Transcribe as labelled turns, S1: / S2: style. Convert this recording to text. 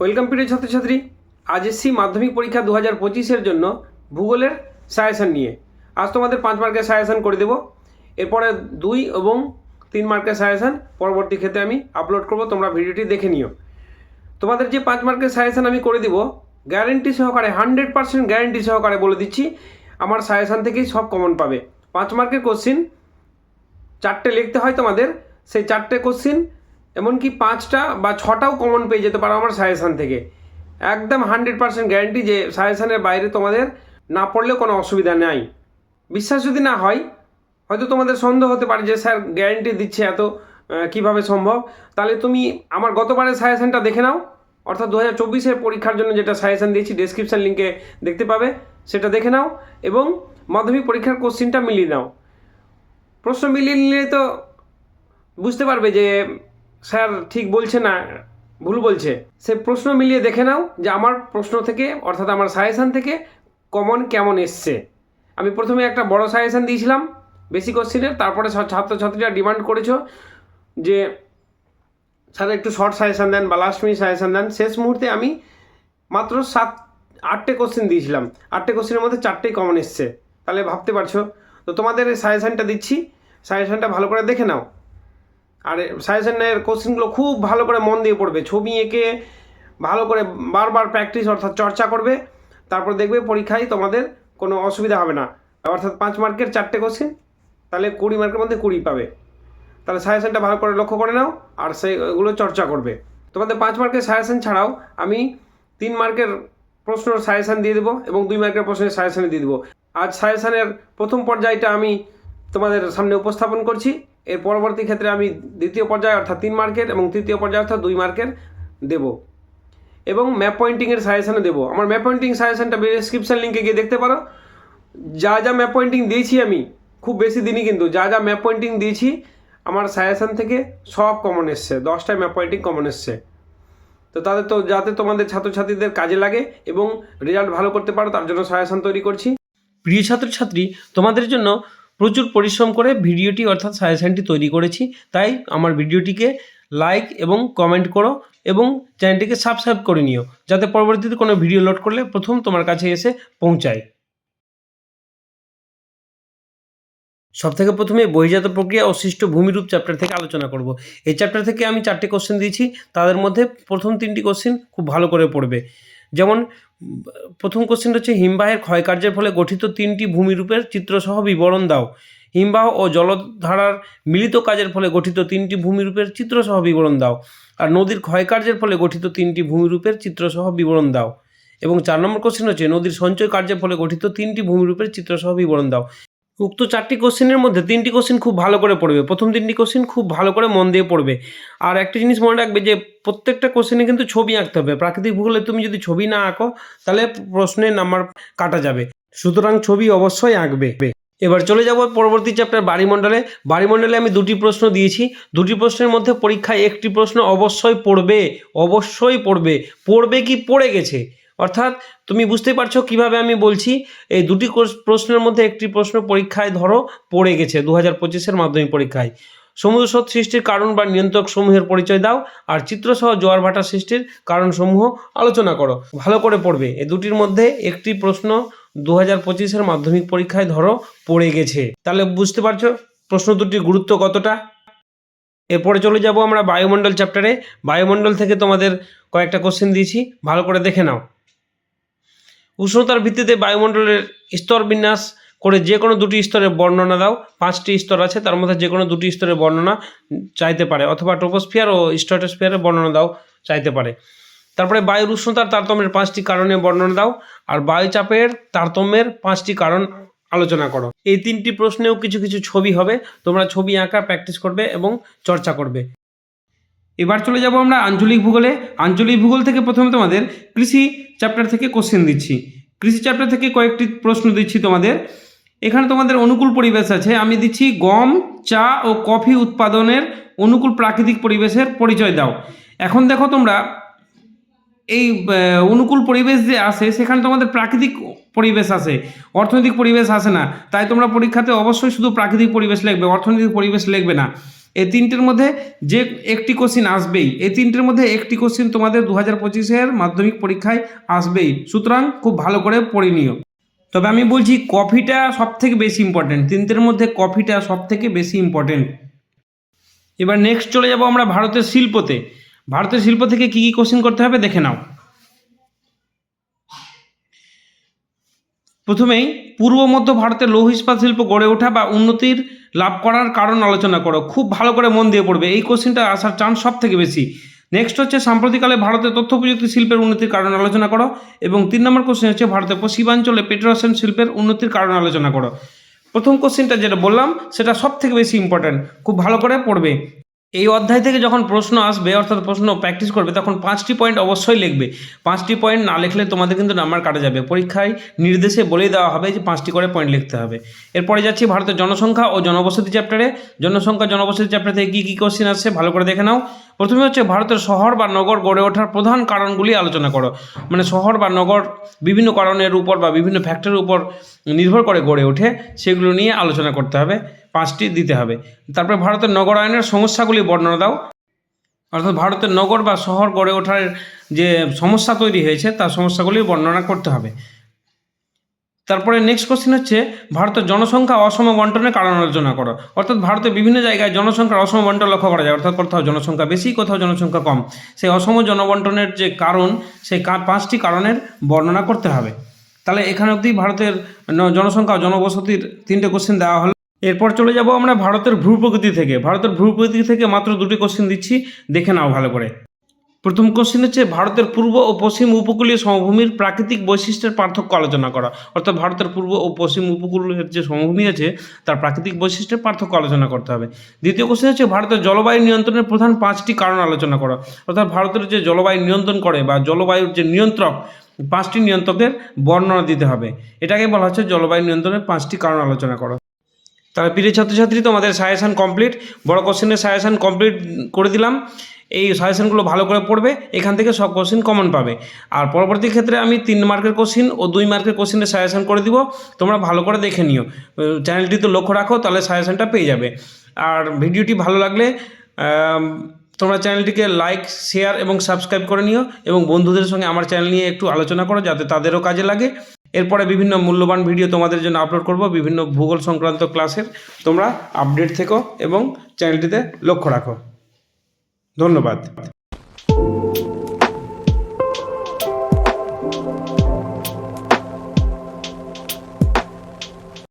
S1: Welcome প্রিয় ছাত্রছাত্রী, আজ এসছি মাধ্যমিক পরীক্ষা দু হাজার পঁচিশের জন্য ভূগোলের সাজেশন নিয়ে। আজ তোমাদের পাঁচ মার্কের সাজেশন করে দেবো। এরপরে দুই এবং তিন মার্কের সাজেশন পরবর্তী ক্ষেত্রে আমি আপলোড করব, তোমরা ভিডিওটি দেখে নিও। তোমাদের যে পাঁচ মার্কের সাজেশন আমি করে দিব গ্যারেন্টি সহকারে হান্ড্রেড পার্সেন্ট গ্যারেন্টি সহকারে বলে দিচ্ছি, আমার সাজেশন থেকেই সব কমন পাবে। পাঁচ মার্কের কোশ্চিন চারটে লিখতে হয় তোমাদের, সেই চারটে কোশ্চিন এমনকি পাঁচটা বা ছটাও কমন পেয়ে যেতে পারো আমার সাজেশান থেকে। একদম হান্ড্রেড পার্সেন্ট গ্যারেন্টি যে সাজেশানের বাইরে তোমাদের না পড়লেও কোনো অসুবিধা নেই। বিশ্বাস যদি না হয়, হয়তো তোমাদের সন্দেহ হতে পারে যে, স্যার গ্যারেন্টি দিচ্ছে এত কীভাবে সম্ভব? তাহলে তুমি আমার গতবারের সাজেশনটা দেখে নাও। অর্থাৎ দু হাজার চব্বিশের পরীক্ষার জন্য যেটা সাজেশন দিয়েছি ডেসক্রিপশন লিঙ্কে দেখতে পাবে, সেটা দেখে নাও এবং মাধ্যমিক পরীক্ষার কোশ্চিনটা মিলিয়ে নাও। প্রশ্ন মিলিয়ে নিলে তো বুঝতে পারবে যে স্যার ঠিক বলছে না, ভুল বলছে। সে প্রশ্ন মিলিয়ে দেখে নাও যে আমার প্রশ্ন থেকে, অর্থাৎ আমার সাজেশান থেকে কমন কেমন এসছে। আমি প্রথমে একটা বড় সাজেশান দিয়েছিলাম, বেশি কোশ্চিনের, তারপরে ছাত্রছাত্রীরা ডিমান্ড করেছ যে, স্যার একটু শর্ট সাজেশান দেন বা লাস্ট মিনিট সাজেশান দেন। শেষ মুহূর্তে আমি মাত্র সাত, আটটে কোশ্চেন দিয়েছিলাম। আটটে কোশ্চেনের মধ্যে চারটেই কমন এসছে। তাহলে ভাবতে পারছ। তো তোমাদের সাজেশানটা দিচ্ছি। সাজেশানটা ভালো করে দেখে নাও। আর সাজেশনের কোশ্চেনগুলো খুব ভালো করে মন দিয়ে পড়বে। ছবি এঁকে ভালো করে বারবার প্র্যাকটিস অর্থাৎ চর্চা করবে, তারপর দেখবে পরীক্ষায় তোমাদের কোনো অসুবিধা হবে না। অর্থাৎ পাঁচ মার্কের চারটে কোশ্চেন তাহলে কুড়ি মার্কের মধ্যে কুড়ি পাবে। তাহলে সাজেশনটা ভালো করে লক্ষ্য করে নাও, আর সেইগুলো চর্চা করবে। তোমাদের পাঁচ মার্কের সাজেশন ছাড়াও আমি তিন মার্কের প্রশ্নের সাজেশন দিয়ে দেবো এবং দুই মার্কের প্রশ্নের সাজেশন দিয়ে দেবো। আজ সাজেশনের প্রথম পর্যায়টা আমি তোমাদের সামনে উপস্থাপন করছি। এর পরবর্তী ক্ষেত্রে আমি দ্বিতীয় পর্যায়ে, অর্থাৎ তিন মার্কের এবং তৃতীয় পর্যায়ে, অর্থাৎ দুই মার্কের দেবো। এবং ম্যাপ পয়েন্টিংয়ের সাজেশনে দেবো। আমার ম্যাপ পয়েন্টিং সাজেশনটা ডিসক্রিপশন লিঙ্কে গিয়ে দেখতে পারো। যা যা ম্যাপ পয়েন্টিং দিয়েছি আমি, খুব বেশি দিনই কিন্তু, যা যা ম্যাপ পয়েন্টিং দিয়েছি, আমার সাজেশন থেকে সব কমন এসছে। দশটায় ম্যাপ পয়েন্টিং কমন এসছে। তো তাদের তো, যাতে তোমাদের ছাত্রছাত্রীদের কাজে লাগে এবং রেজাল্ট ভালো করতে পারো, তার জন্য সাজেশন তৈরি করছি। প্রিয় ছাত্রছাত্রী, তোমাদের জন্য প্রচুর পরিশ্রম করে ভিডিওটি অর্থাৎ সাজেশনটি তৈরি করেছি। তাই আমার ভিডিওটিকে লাইক এবং কমেন্ট করো এবং চ্যানেলটিকে সাবস্ক্রাইব করে নিও, যাতে পরবর্তীতে কোনো ভিডিও লোড করলে প্রথম তোমার কাছে এসে পৌঁছায়। সব থেকে প্রথমে বহিজাত প্রক্রিয়া ও সৃষ্ট ভূমিরূপ চ্যাপ্টার থেকে আলোচনা করব। এই চ্যাপ্টার থেকে আমি চারটি কোশ্চেন দিয়েছি। তাদের মধ্যে প্রথম তিনটি কোশ্চেন খুব ভালো করে পড়বে। যেমন, প্রথম কোশ্চেন হচ্ছে, হিমবাহের ক্ষয়কার্যের ফলে গঠিত তিনটি ভূমিরূপের চিত্রসহ বিবরণ দাও। হিমবাহ ও জলধারার মিলিত কাজের ফলে গঠিত তিনটি ভূমিরূপের চিত্রসহ বিবরণ দাও। আর নদীর ক্ষয়কার্যের ফলে গঠিত তিনটি ভূমিরূপের চিত্রসহ বিবরণ দাও। এবং চার নম্বর কোশ্চেন হচ্ছে, নদীর সঞ্চয় কার্যের ফলে গঠিত তিনটি ভূমিরূপের চিত্রসহ বিবরণ দাও। উক্ত চারটি কোশ্চেনের মধ্যে তিনটি কোশ্চেন খুব ভালো করে পড়বে। প্রথম তিনটি কোশ্চেন খুব ভালো করে মন দিয়ে পড়বে। আর একটা জিনিস মনে রাখবে যে, প্রত্যেকটা কোশ্চেনে কিন্তু ছবি আঁকতে হবে। প্রাকৃতিক ভূগোলে তুমি যদি ছবি না আঁকো, তাহলে প্রশ্নের নাম্বার কাটা যাবে। সুতরাং ছবি অবশ্যই আঁকবে। এবার চলে যাব পরবর্তী চ্যাপ্টার বাড়িমণ্ডলে। বাড়িমণ্ডলে আমি দুটি প্রশ্ন দিয়েছি। দুটি প্রশ্নের মধ্যে পরীক্ষায় একটি প্রশ্ন অবশ্যই পড়বে। অবশ্যই পড়বে। পড়বে কি পড়ে গেছে? অর্থাৎ তুমি বুঝতে পারছ কীভাবে আমি বলছি? এই দুটি প্রশ্নের মধ্যে একটি প্রশ্ন পরীক্ষায় ধরো, পড়ে গেছে দু হাজার পঁচিশের মাধ্যমিক পরীক্ষায়। সমুদ্র স্রোত সৃষ্টির কারণ বা নিয়ন্ত্রক সমূহের পরিচয় দাও, আর চিত্রসহ জোয়ার ভাটা সৃষ্টির কারণসমূহ আলোচনা করো। ভালো করে পড়বে। এ দুটির মধ্যে একটি প্রশ্ন দু হাজার পঁচিশের মাধ্যমিক পরীক্ষায় ধরো, পড়ে গেছে। তাহলে বুঝতে পারছ প্রশ্ন দুটির গুরুত্ব কতটা? এরপরে চলে যাব আমরা বায়ুমণ্ডল চ্যাপ্টারে বায়ুমণ্ডল থেকে তোমাদের কয়েকটা কোশ্চেন দিয়েছি। ভালো করে দেখে নাও। উষ্ণতার ভিত্তিতে বায়ুমণ্ডলের স্তর বিন্যাস করে যে কোনো দুটি স্তরের বর্ণনা দাও। পাঁচটি স্তর আছে, তার মধ্যে যে কোনো দুটি স্তরের বর্ণনা চাইতে পারে অথবা ট্রোপোস্ফিয়ার ও স্ট্র্যাটোস্ফিয়ারের বর্ণনা দাও, চাইতে পারে। তারপরে বায়ুর উষ্ণতার তারতম্যের পাঁচটি কারণে বর্ণনা দাও আর বায়ুচাপের তারতম্যের পাঁচটি কারণ আলোচনা করো। এই তিনটি প্রশ্নেও কিছু কিছু ছবি হবে। তোমরা ছবি আঁকা, প্র্যাকটিস করবে এবং চর্চা করবে। এবার চলে যাব আমরা আঞ্চলিক ভূগোলে। আঞ্চলিক ভূগোল থেকে প্রথমে তোমাদের কৃষি চ্যাপ্টার থেকে কোশ্চেন দিচ্ছি। কৃষি চ্যাপ্টার থেকে কয়েকটি প্রশ্ন দিচ্ছি তোমাদের। এখানে তোমাদের অনুকূল পরিবেশ আছে। আমি দিচ্ছি গম, চা ও কফি উৎপাদনের অনুকূল প্রাকৃতিক পরিবেশের পরিচয় দাও। এখন দেখো তোমরা, এই অনুকূল পরিবেশ যে আসে, সেখানে তোমাদের প্রাকৃতিক পরিবেশ আসে। অর্থনৈতিক পরিবেশ আসে না। তাই তোমরা পরীক্ষাতে অবশ্যই শুধু প্রাকৃতিক পরিবেশ লিখবে, অর্থনৈতিক পরিবেশ লিখবে না। এই তিনটের মধ্যে যে একটি কোশ্চিন আসবেই, এই তিনটের মধ্যে একটি কোশ্চিন তোমাদের দু হাজার পঁচিশের মাধ্যমিক পরীক্ষায় আসবেই। সুতরাং খুব ভালো করে পড়ে নিও। তবে আমি বলছি, কফিটা সব থেকে বেশি ইম্পর্টেন্ট তিনটের মধ্যে কফিটা সব থেকে বেশি ইম্পর্টেন্ট এবার নেক্সট চলে যাব আমরা ভারতের শিল্পতে। ভারতের শিল্প থেকে কি কি কোশ্চিন করতে হবে দেখে নাও। প্রথমেই পূর্ব মধ্য ভারতের লৌহ ইস্পাত শিল্প গড়ে ওঠা বা উন্নতির লাভ করার কারণ আলোচনা করো। খুব ভালো করে মন দিয়ে পড়বে। এই কোশ্চেনটা আসার চান্স সব থেকে বেশি। নেক্সট হচ্ছে, সাম্প্রতিককালে ভারতের তথ্য প্রযুক্তি শিল্পের উন্নতির কারণ আলোচনা করো এবং তিন নম্বর কোশ্চেন হচ্ছে ভারতের পশ্চিমাঞ্চলে পেট্রোসেন শিল্পের উন্নতির কারণ আলোচনা করো। প্রথম কোশ্চেনটা যেটা বললাম, সেটা সব থেকে বেশি ইম্পর্ট্যান্ট খুব ভালো করে পড়বে। এই অধ্যায় থেকে যখন প্রশ্ন আসবে, অর্থাৎ প্রশ্ন প্র্যাকটিস করবে, তখন পাঁচটি পয়েন্ট অবশ্যই লিখবে। পাঁচটি পয়েন্ট না লিখলে তোমাদের কিন্তু নাম্বার কাটা যাবে। পরীক্ষায় নির্দেশে বলেই দেওয়া হবে যে পাঁচটি করে পয়েন্ট লিখতে হবে। এরপরে যাচ্ছি ভারতের জনসংখ্যা ও জনবসতি চ্যাপ্টারে জনসংখ্যা জনবসতি চ্যাপ্টার থেকে কী কী কোশ্চেন আসছে, ভালো করে দেখে নাও। প্রথমে হচ্ছে ভারতের শহর বা নগর গড়ে ওঠার প্রধান কারণগুলি আলোচনা করো। মানে শহর বা নগর বিভিন্ন কারণের উপর বা বিভিন্ন ফ্যাক্টরের উপর নির্ভর করে গড়ে ওঠে, সেগুলো নিয়ে আলোচনা করতে হবে। পাঁচটি দিতে হবে। তারপরে ভারতের নগরায়নের সমস্যাগুলি বর্ণনা দাও। অর্থাৎ ভারতের নগর বা শহর গড়ে ওঠার যে সমস্যা তৈরি হয়েছে, তার সমস্যাগুলি বর্ণনা করতে হবে। তারপরে নেক্সট কোশ্চেন হচ্ছে, ভারতের জনসংখ্যা অসম বন্টনের কারণ আলোচনা করো। অর্থাৎ ভারতের বিভিন্ন জায়গায় জনসংখ্যার অসম বন্টন লক্ষ্য করা যায়। অর্থাৎ কোথাও জনসংখ্যা বেশি, কোথাও জনসংখ্যা কম। সেই অসম জনবন্টনের যে কারণ, সেই পাঁচটি কারণের বর্ণনা করতে হবে। তাহলে এখানে অবধি ভারতের জনসংখ্যা জনবসতির তিনটে কোশ্চেন দেওয়া হলো। এরপর চলে যাব আমরা ভারতের ভূপ্রকৃতি থেকে। ভারতের ভূপ্রকৃতি থেকে মাত্র দুটি কোশ্চেন দিচ্ছি, দেখে নাও ভালো করে। প্রথম কোশ্চেন হচ্ছে, ভারতের পূর্ব ও পশ্চিম উপকূলীয় সমভূমির প্রাকৃতিক বৈশিষ্ট্যের পার্থক্য আলোচনা করা। অর্থাৎ ভারতের পূর্ব ও পশ্চিম উপকূলের যে সমভূমি আছে, তার প্রাকৃতিক বৈশিষ্ট্যের পার্থক্য আলোচনা করতে হবে। দ্বিতীয় কোশ্চেন হচ্ছে, ভারতের জলবায়ু নিয়ন্ত্রণের প্রধান পাঁচটি কারণ আলোচনা করা। অর্থাৎ ভারতের যে জলবায়ু নিয়ন্ত্রণ করে বা জলবায়ুর যে নিয়ন্ত্রক, পাঁচটি নিয়ন্ত্রকের বর্ণনা দিতে হবে। এটাকে বলা হচ্ছে জলবায়ু নিয়ন্ত্রণের পাঁচটি কারণ আলোচনা করো। তাহলে প্রিয় ছাত্রছাত্রী তোমাদের সাজেশান কমপ্লিট বড় কোশ্চেনের সাজেশান কমপ্লিট করে দিলাম। এই সাজেশানগুলো ভালো করে পড়বে, এখান থেকে সব কোশ্চেন কমন পাবে। আর পরবর্তী ক্ষেত্রে আমি তিন মার্কের কোশ্চেন ও দুই মার্কের কোশ্চেনের সাজেশান করে দিব, তোমরা ভালো করে দেখে নিও। চ্যানেলটি তো লক্ষ্য রাখো, তাহলে সাজেশানটা পেয়ে যাবে। আর ভিডিওটি ভালো লাগলে তোমরা চ্যানেলটিকে লাইক শেয়ার এবং সাবস্ক্রাইব করে নিও, এবং বন্ধুদের সঙ্গে আমার চ্যানেল নিয়ে একটু আলোচনা করো, যাতে তাদেরও কাজে লাগে। এরপরে বিভিন্ন মূল্যবান ভিডিও তোমাদের জন্য আপলোড করব, বিভিন্ন ভূগোল সংক্রান্ত ক্লাসের তোমরা আপডেট থেকো এবং চ্যানেলটিতে লক্ষ্য রাখো। ধন্যবাদ।